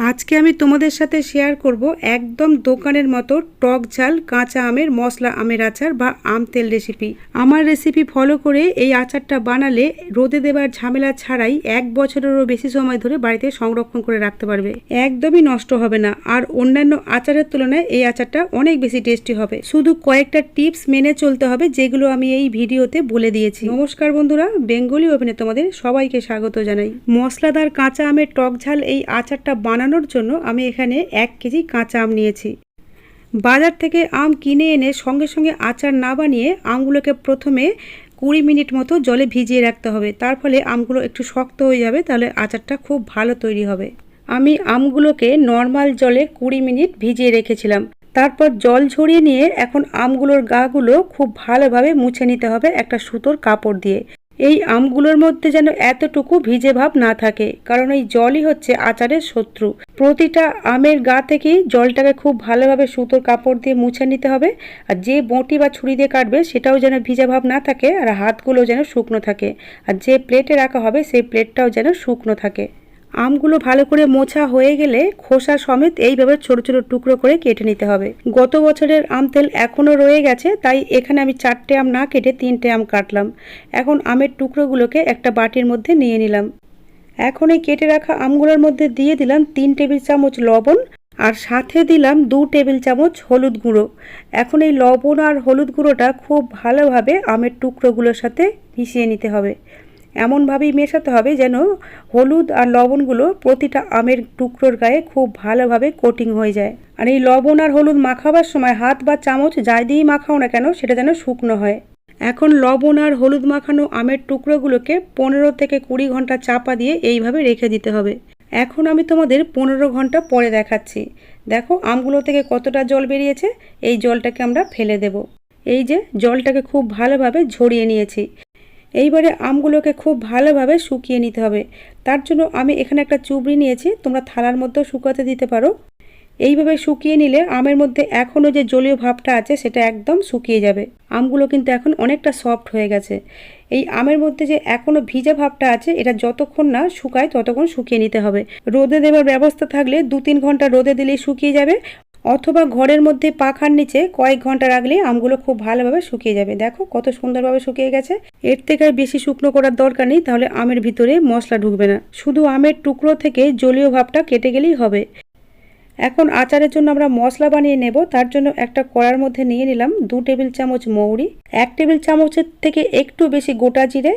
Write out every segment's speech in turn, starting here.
আজকে আমি তোমাদের সাথে শেয়ার করব একদম দোকানের মতো টক ঝাল, কাঁচা আমের, মশলা আমের আচার বা আম তেল রেসিপি আমার রেসিপি ফলো করে এই আচারটা বানালে রোদে দেবার ঝামেলা ছাড়াই এক বছরেরও বেশি সময় ধরে বাড়িতে সংরক্ষণ করে রাখতে পারবে। একদমই নষ্ট হবে না আর অন্যান্য আচারের তুলনায় এই আচারটা অনেক বেশি টেস্টি হবে। শুধু কয়েকটা টিপস মেনে চলতে হবে যেগুলো আমি এই ভিডিওতে বলে দিয়েছি। নমস্কার বন্ধুরা, বেঙ্গলি ওভেনে তোমাদের সবাইকে স্বাগত জানাই। মশলাদার কাঁচা আমের টক ঝাল এই আচারটা বানানোর জন্য আমি এখানে এক কেজি কাঁচা আম নিয়েছি। বাজার থেকে আম কিনে এনে সঙ্গে সঙ্গে আচার না বানিয়ে আমগুলোকে প্রথমে কুড়ি মিনিট মতো জলে ভিজিয়ে রাখতে হবে। তার ফলে আমগুলো একটু শক্ত হয়ে যাবে, তাহলে আচারটা খুব ভালো তৈরি হবে। আমি আমগুলোকে নর্মাল জলে কুড়ি মিনিট ভিজিয়ে রেখেছিলাম। তারপর জল ঝরিয়ে নিয়ে এখন আমগুলোর গাগুলো খুব ভালোভাবে মুছে নিতে হবে একটা সুতোর কাপড় দিয়ে। এই আমগুলোর মধ্যে যেন এতটুকু ভিজে ভাব না থাকে, কারণ এই জলই হচ্ছে আচারের শত্রু। প্রতিটা আমের গা থেকেই জলটাকে খুব ভালোভাবে সুতোর কাপড় দিয়ে মুছে নিতে হবে, আর যে বঁটি বা ছুরি দিয়ে কাটবে সেটাও যেন ভিজে ভাব না থাকে, আর হাতগুলো যেন শুকনো থাকে, আর যে প্লেটে রাখা হবে সেই প্লেটটাও যেন শুকনো থাকে। আমগুলো ভালো করে মোছা হয়ে গেলে খোসা সমেত এইভাবে ছোট ছোট টুকরো করে কেটে নিতে হবে। গত বছরের আম তেল এখনও রয়ে গেছে, তাই এখানে আমি চারটে আম না কেটে তিনটে আম কাটলাম। এখন আমের টুকরোগুলোকে একটা বাটির মধ্যে নিয়ে নিলাম। এখন এই কেটে রাখা আমগুলোর মধ্যে দিয়ে দিলাম তিন টেবিল চামচ লবণ আর সাথে দিলাম দু টেবিল চামচ হলুদ গুঁড়ো। এখন এই লবণ আর হলুদ গুঁড়োটা খুব ভালোভাবে আমের টুকরোগুলোর সাথে মিশিয়ে নিতে হবে। এমনভাবেই মেশাতে হবে যেন হলুদ আর লবণগুলো প্রতিটা আমের টুকরোর গায়ে খুব ভালোভাবে কোটিং হয়ে যায়। আর এই লবণ আর হলুদ মাখাবার সময় হাত বা চামচ যাই দিয়েই মাখাও না কেন, সেটা যেন শুকনো হয়। এখন লবণ আর হলুদ মাখানো আমের টুকরোগুলোকে পনেরো থেকে কুড়ি ঘণ্টা চাপা দিয়ে এইভাবে রেখে দিতে হবে। এখন আমি তোমাদের পনেরো ঘণ্টা পরে দেখাচ্ছি। দেখো আমগুলো থেকে কতটা জল বেরিয়েছে, এই জলটাকে আমরা ফেলে দেব। এই যে জলটাকে খুব ভালোভাবে ঝরিয়ে নিয়েছি। এইবারে আমগুলোকে খুব ভালোভাবে শুকিয়ে নিতে হবে। তার জন্য আমি এখানে একটা চুবড়ি নিয়েছি, তোমরা থালার মধ্যেও শুকাতে দিতে পারো। এইভাবে শুকিয়ে নিলে আমের মধ্যে এখনও যে জলীয় ভাবটা আছে, সেটা একদম শুকিয়ে যাবে। আমগুলো কিন্তু এখন অনেকটা সফট হয়ে গেছে। এই আমের মধ্যে যে এখনও ভিজা ভাবটা আছে, এটা যতক্ষণ না শুকায় ততক্ষণ শুকিয়ে নিতে হবে। রোদে দেওয়ার ব্যবস্থা থাকলে দু তিন ঘণ্টা রোদে দিলেই শুকিয়ে যাবে। অথবা ঘরের মধ্যে পাখার নিচে কয়েক ঘণ্টা রাখলে আমগুলো খুব ভালোভাবে শুকিয়ে যাবে। দেখো কত সুন্দরভাবে শুকিয়ে গেছে। এর থেকে আর বেশি শুকনো করার দরকার নেই, তাহলে আমের ভিতরে মশলা ঢুকবে না। শুধু আমের টুকরো থেকে জলীয় ভাবটা কেটে গেলেই হবে। এখন আচারের জন্য আমরা মশলা বানিয়ে নেব। তার জন্য একটা কড়ার মধ্যে নিয়ে নিলাম দু টেবিল চামচ মৌরি, এক টেবিল চামচের থেকে একটু বেশি গোটা জিরে,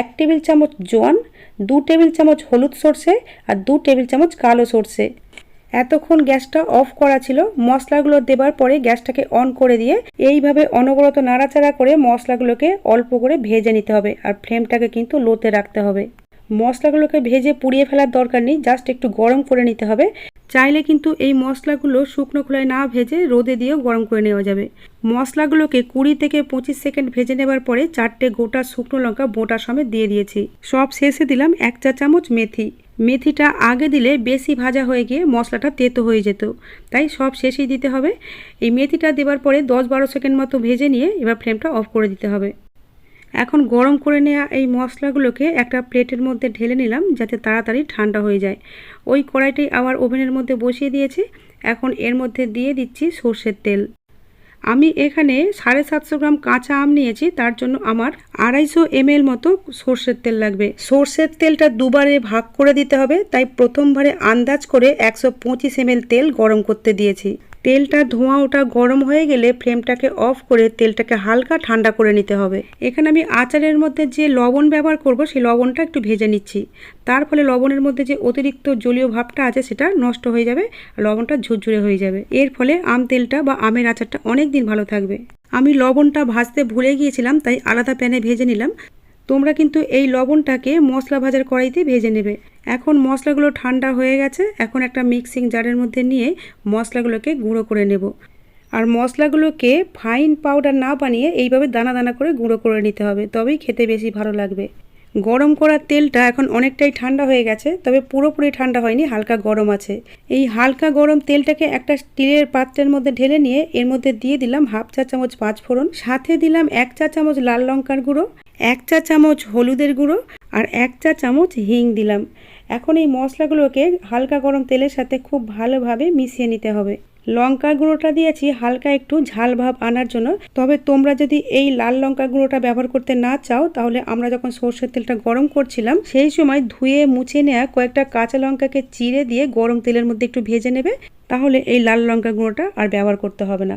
এক টেবিল চামচ জোয়ান, দু টেবিল চামচ হলুদ সর্ষে আর দু টেবিল চামচ কালো সর্ষে। এতক্ষণ গ্যাসটা অফ করা ছিল, মশলাগুলো দেবার পরে গ্যাসটাকে অন করে দিয়ে এইভাবে অনবরত নাড়াচাড়া করে মশলাগুলোকে অল্প করে ভেজে নিতে হবে আর ফ্লেমটাকে কিন্তু লোতে রাখতে হবে। মশলাগুলোকে ভেজে পুড়িয়ে ফেলার দরকার নেই, জাস্ট একটু গরম করে নিতে হবে। চাইলে কিন্তু এই মশলাগুলো শুকনো খোলায় না ভেজে রোদে দিয়েও গরম করে নেওয়া যাবে। মশলাগুলোকে কুড়ি থেকে পঁচিশ সেকেন্ড ভেজে নেবার পরে চারটে গোটা শুকনো লঙ্কা, বোটা সমেত দিয়ে দিয়েছি। সব শেষে দিলাম এক চা চামচ মেথি। মেথিটা আগে দিলে বেশি ভাজা হয়ে গিয়ে মশলাটা তেতো হয়ে যেত। তাই সব শেষেই দিতে হবে। এই মেথিটা দেওয়ার পরে দশ বারো সেকেন্ড মতো ভেজে নিয়ে এবার ফ্লেমটা অফ করে দিতে হবে। এখন গরম করে নেওয়া এই মশলাগুলোকে একটা প্লেটের মধ্যে ঢেলে নিলাম যাতে তাড়াতাড়ি ঠান্ডা হয়ে যায়। ওই কড়াইটাই আবার ওভেনের মধ্যে বসিয়ে দিয়েছি। এখন এর মধ্যে দিয়ে দিচ্ছি সর্ষের তেল। আমি এখানে সাড়ে সাতশো গ্রাম কাঁচা আম নিয়েছি, তার জন্য আমার আড়াইশো এমএল মতো সর্ষের তেল লাগবে। সর্ষের তেলটা দুবারে ভাগ করে দিতে হবে, তাই প্রথমবারে আন্দাজ করে একশো পঁচিশ এম তেল গরম করতে দিয়েছি। তেলটা ধোঁয়া ওটা গরম হয়ে গেলে ফ্লেমটাকে অফ করে তেলটাকে হালকা ঠান্ডা করে নিতে হবে। এখানে আমি আচারের মধ্যে যে লবণ ব্যবহার করব, সেই লবণটা একটু ভেজে নিচ্ছি। তার ফলে লবণের মধ্যে যে অতিরিক্ত জলীয় ভাবটা আছে, সেটা নষ্ট হয়ে যাবে লবণটা ঝুরঝুরে হয়ে যাবে। এর ফলে আম তেলটা বা আমের আচারটা অনেক দিন ভালো থাকবে। আমি লবণটা ভাজতে ভুলে গিয়েছিলাম, তাই আলাদা প্যানে ভেজে নিলাম। তোমরা কিন্তু এই লবণটাকে মশলা ভাজার কড়াইতে ভেজে নেবে। এখন মশলাগুলো ঠান্ডা হয়ে গেছে, এখন একটা মিক্সিং জারের মধ্যে নিয়ে মশলাগুলোকে গুঁড়ো করে নেব। আর মশলাগুলোকে ফাইন পাউডার না বানিয়ে এইভাবে দানা দানা করে গুঁড়ো করে নিতে হবে, তবেই খেতে বেশি ভালো লাগবে। গরম করা তেলটা এখন অনেকটাই ঠান্ডা হয়ে গেছে, তবে পুরোপুরি ঠান্ডা হয়নি, হালকা গরম আছে। এই হালকা গরম তেলটাকে একটা স্টিলের পাত্রের মধ্যে ঢেলে নিয়ে এর মধ্যে দিয়ে দিলাম হাফ চা চামচ পাঁচ ফোড়ন সাথে দিলাম এক চা চামচ লাল লঙ্কার গুঁড়ো এক চা চামচ হলুদের গুঁড়ো আর এক চা চামচ হিং দিলাম। এখন এই মশলাগুলোকে হালকা গরম তেলের সাথে খুব ভালোভাবে মিশিয়ে নিতে হবে। লঙ্কার গুঁড়োটা দিয়েছি হালকা একটু ঝাল ভাব আনার জন্য। তবে তোমরা যদি এই লাল লঙ্কা গুঁড়োটা ব্যবহার করতে না চাও, তাহলে আমরা যখন সর্ষের তেলটা গরম করছিলাম, সেই সময় ধুয়ে মুছে নেওয়া কয়েকটা কাঁচা লঙ্কাকে চিড়ে দিয়ে গরম তেলের মধ্যে একটু ভেজে নেবে। তাহলে এই লাল লঙ্কা গুঁড়োটা আর ব্যবহার করতে হবে না।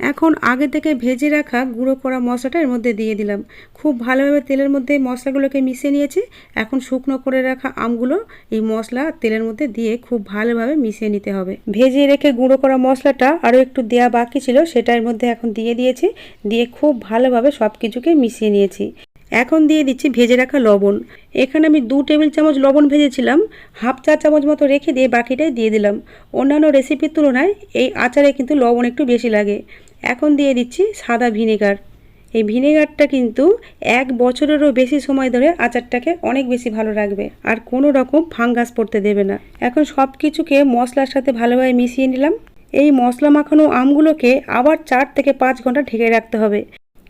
এখন আগে থেকে ভেজে রাখা গুঁড়ো করা মশলাটা এর মধ্যে দিয়ে দিলাম। খুব ভালোভাবে তেলের মধ্যে মশলাগুলোকে মিশিয়ে নিয়েছি। এখন শুকনো করে রাখা আমগুলো এই মশলা তেলের মধ্যে দিয়ে খুব ভালোভাবে মিশিয়ে নিতে হবে। ভেজে রেখে গুঁড়ো করা মশলাটা আরও একটু দেওয়া বাকি ছিল, সেটা এর মধ্যে এখন দিয়ে দিয়েছি। দিয়ে খুব ভালোভাবে সব কিছুকে মিশিয়ে নিয়েছি। এখন দিয়ে দিচ্ছি ভেজে রাখা লবণ। এখানে আমি দু টেবিল চামচ লবণ ভেজেছিলাম। হাফ চা চামচ মতো রেখে দিয়ে বাকিটাই দিয়ে দিলাম। অন্যান্য রেসিপির তুলনায় এই আচারে কিন্তু লবণ একটু বেশি লাগে। এখন দিয়ে দিচ্ছি সাদা ভিনেগার। এই ভিনেগারটা কিন্তু এক বছরেরও বেশি সময় ধরে আচারটাকে অনেক বেশি ভালো রাখবে আর কোনো রকম ফাঙ্গাস পড়তে দেবে না। এখন সব কিছুকে মশলার সাথে ভালোভাবে মিশিয়ে নিলাম। এই মশলা মাখানো আমগুলোকে আবার চার থেকে পাঁচ ঘণ্টা ঢেকে রাখতে হবে।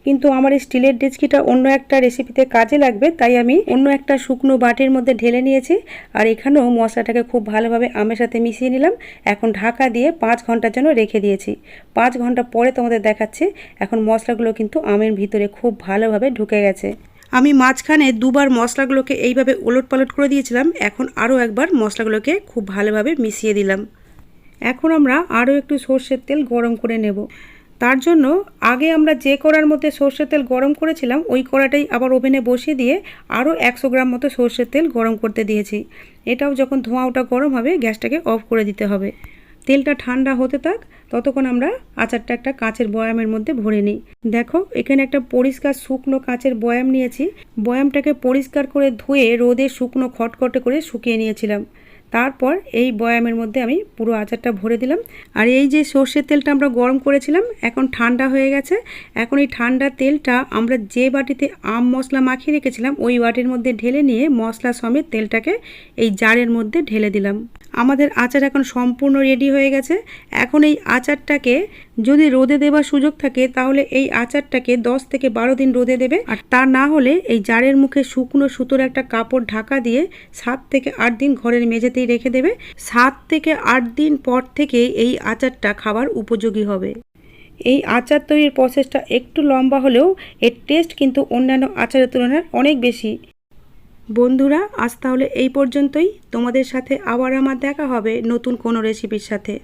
কিন্তু আমার এই স্টিলের ডেচকিটা অন্য একটা রেসিপিতে কাজে লাগবে, তাই আমি অন্য একটা শুকনো বাটির মধ্যে ঢেলে নিয়েছি। আর এখানেও মশলাটাকে খুব ভালোভাবে আমের সাথে মিশিয়ে নিলাম। এখন ঢাকা দিয়ে পাঁচ ঘণ্টার জন্য রেখে দিয়েছি। পাঁচ ঘণ্টা পরে তোমাদের দেখাচ্ছে। এখন মশলাগুলো কিন্তু আমের ভিতরে খুব ভালোভাবে ঢুকে গেছে। আমি মাঝখানে দুবার মশলাগুলোকে এইভাবে ওলট পালট করে দিয়েছিলাম। এখন আরও একবার মশলাগুলোকে খুব ভালোভাবে মিশিয়ে দিলাম। এখন আমরা আরও একটু সর্ষের তেল গরম করে নেব। তার জন্য আগে আমরা যে কড়ার মধ্যে সর্ষের তেল গরম করেছিলাম, ওই কড়াটাই আবার ওভেনে বসিয়ে দিয়ে আরও একশো গ্রাম মতো সর্ষের তেল গরম করতে দিয়েছি। এটাও যখন ধোঁয়া ওটা গরম হবে, গ্যাসটাকে অফ করে দিতে হবে। তেলটা ঠান্ডা হতে থাক, ততক্ষণ আমরা আচারটা একটা কাঁচের বয়ামের মধ্যে ভরে নিই। দেখো, এখানে একটা পরিষ্কার শুকনো কাঁচের বয়াম নিয়েছি। বয়ামটাকে পরিষ্কার করে ধুয়ে রোদে শুকনো খটখটে করে শুকিয়ে নিয়েছিলাম। তারপর এই বয়ামের মধ্যে আমি পুরো আচারটা ভরে দিলাম। আর এই যে সর্ষের তেলটা আমরা গরম করেছিলাম, এখন ঠান্ডা হয়ে গেছে। এখন এই ঠান্ডা তেলটা আমরা যে বাটিতে আম মশলা মাখিয়ে রেখেছিলাম, ওই বাটির মধ্যে ঢেলে নিয়ে মশলা সমেত তেলটাকে এই জারের মধ্যে ঢেলে দিলাম। আমাদের আচার এখন সম্পূর্ণ রেডি হয়ে গেছে। এখন এই আচারটাকে যদি রোদে দেওয়ার সুযোগ থাকে, তাহলে এই আচারটাকে দশ থেকে বারো দিন রোদে দেবে। আর তা না হলে এই জারের মুখে শুকনো সুতোর একটা কাপড় ঢাকা দিয়ে সাত থেকে আট দিন ঘরের মেঝেতেই রেখে দেবে। সাত থেকে আট দিন পর থেকে এই আচারটা খাবার উপযোগী হবে। এই আচার তৈরির প্রসেসটা একটু লম্বা হলেও এর টেস্ট কিন্তু অন্যান্য আচারের তুলনায় অনেক বেশি। বন্ধুরা, আজ তাহলে এই পর্যন্তই। তোমাদের সাথে আবার আমার দেখা হবে নতুন কোনো রেসিপির সাথে।